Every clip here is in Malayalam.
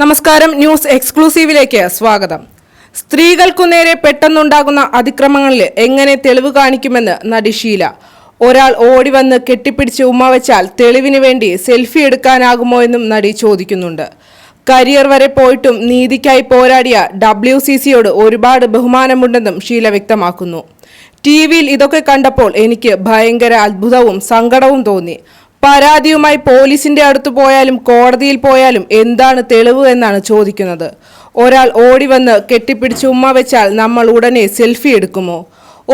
നമസ്കാരം ന്യൂസ് എക്സ്ക്ലൂസീവിലേക്ക് സ്വാഗതം. സ്ത്രീകൾക്കു നേരെ പെട്ടെന്നുണ്ടാകുന്ന അതിക്രമങ്ങളിൽ എങ്ങനെ തെളിവ് കാണിക്കുമെന്ന് നടി ഷീല. ഒരാൾ ഓടി വന്ന് കെട്ടിപ്പിടിച്ച് ഉമ്മ വെച്ചാൽ തെളിവിന് വേണ്ടി സെൽഫി എടുക്കാനാകുമോ എന്നും നടി ചോദിക്കുന്നുണ്ട്. കരിയർ വരെ പോയിട്ടും നീതിക്കായി പോരാടിയ ഡബ്ല്യു സി സിയോട് ഒരുപാട് ബഹുമാനമുണ്ടെന്നും ഷീല വ്യക്തമാക്കുന്നു. ടി വിയിൽ ഇതൊക്കെ കണ്ടപ്പോൾ എനിക്ക് ഭയങ്കര അത്ഭുതവും സങ്കടവും തോന്നി. പരാതിയുമായി പോലീസിന്റെ അടുത്ത് പോയാലും കോടതിയിൽ പോയാലും എന്താണ് തെളിവ് എന്നാണ് ചോദിക്കുന്നത്. ഒരാൾ ഓടി വന്ന് കെട്ടിപ്പിടിച്ച് ഉമ്മ വെച്ചാൽ നമ്മൾ ഉടനെ സെൽഫി എടുക്കുമോ?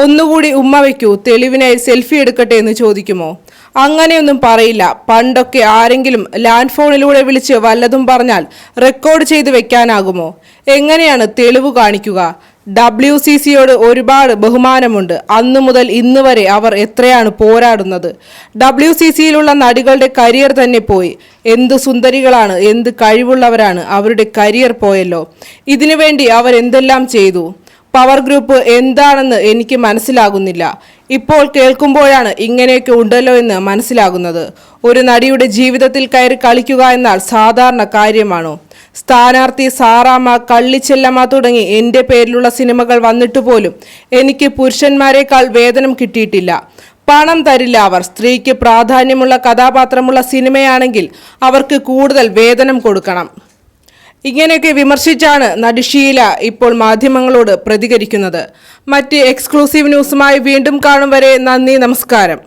ഒന്നുകൂടി ഉമ്മ വയ്ക്കൂ തെളിവിനായി സെൽഫി എടുക്കട്ടെ എന്ന് ചോദിക്കുമോ? അങ്ങനെയൊന്നും പറയില്ല. പണ്ടൊക്കെ ആരെങ്കിലും ലാൻഡ് ഫോണിലൂടെ വിളിച്ച് വല്ലതും പറഞ്ഞാൽ റെക്കോർഡ് ചെയ്ത് വെക്കാനാകുമോ? എങ്ങനെയാണ് തെളിവ് കാണിക്കുക? ഡബ്ല്യു സി സിയോട് ഒരുപാട് ബഹുമാനമുണ്ട്. അന്നു മുതൽ ഇന്ന് വരെ അവർ എത്രയാണ് പോരാടുന്നത്. ഡബ്ല്യു സി സിയിലുള്ള നടികളുടെ കരിയർ തന്നെ പോയി. എന്ത് സുന്ദരികളാണ് എന്ത് കഴിവുള്ളവരാണ് അവരുടെ കരിയർ പോയല്ലോ. ഇതിനുവേണ്ടി അവർ എന്തെല്ലാം ചെയ്തു? പവർ ഗ്രൂപ്പ് എന്താണെന്ന് എനിക്ക് മനസ്സിലാകുന്നില്ല. ഇപ്പോൾ കേൾക്കുമ്പോഴാണ് ഇങ്ങനെയൊക്കെ ഉണ്ടല്ലോ എന്ന് മനസ്സിലാകുന്നത്. ഒരു നടിയുടെ ജീവിതത്തിൽ കയറി കളിക്കുക എന്നാൽ സാധാരണ കാര്യമാണോ? സ്ഥാനാർത്ഥി സാറാമ്മ കള്ളിച്ചെല്ലമ്മ തുടങ്ങി എന്റെ പേരിലുള്ള സിനിമകൾ വന്നിട്ട് പോലും എനിക്ക് പുരുഷന്മാരെക്കാൾ വേതനം കിട്ടിയിട്ടില്ല. പണം തരില്ല അവർ. സ്ത്രീക്ക് പ്രാധാന്യമുള്ള കഥാപാത്രമുള്ള സിനിമയാണെങ്കിൽ അവർക്ക് കൂടുതൽ വേതനം കൊടുക്കണം. ഇങ്ങനെയൊക്കെ വിമർശിച്ചാണ് നടി ഷീല ഇപ്പോൾ മാധ്യമങ്ങളോട് പ്രതികരിക്കുന്നത്. മറ്റ് എക്സ്ക്ലൂസീവ് ന്യൂസുമായി വീണ്ടും കാണും വരെ നന്ദി നമസ്കാരം.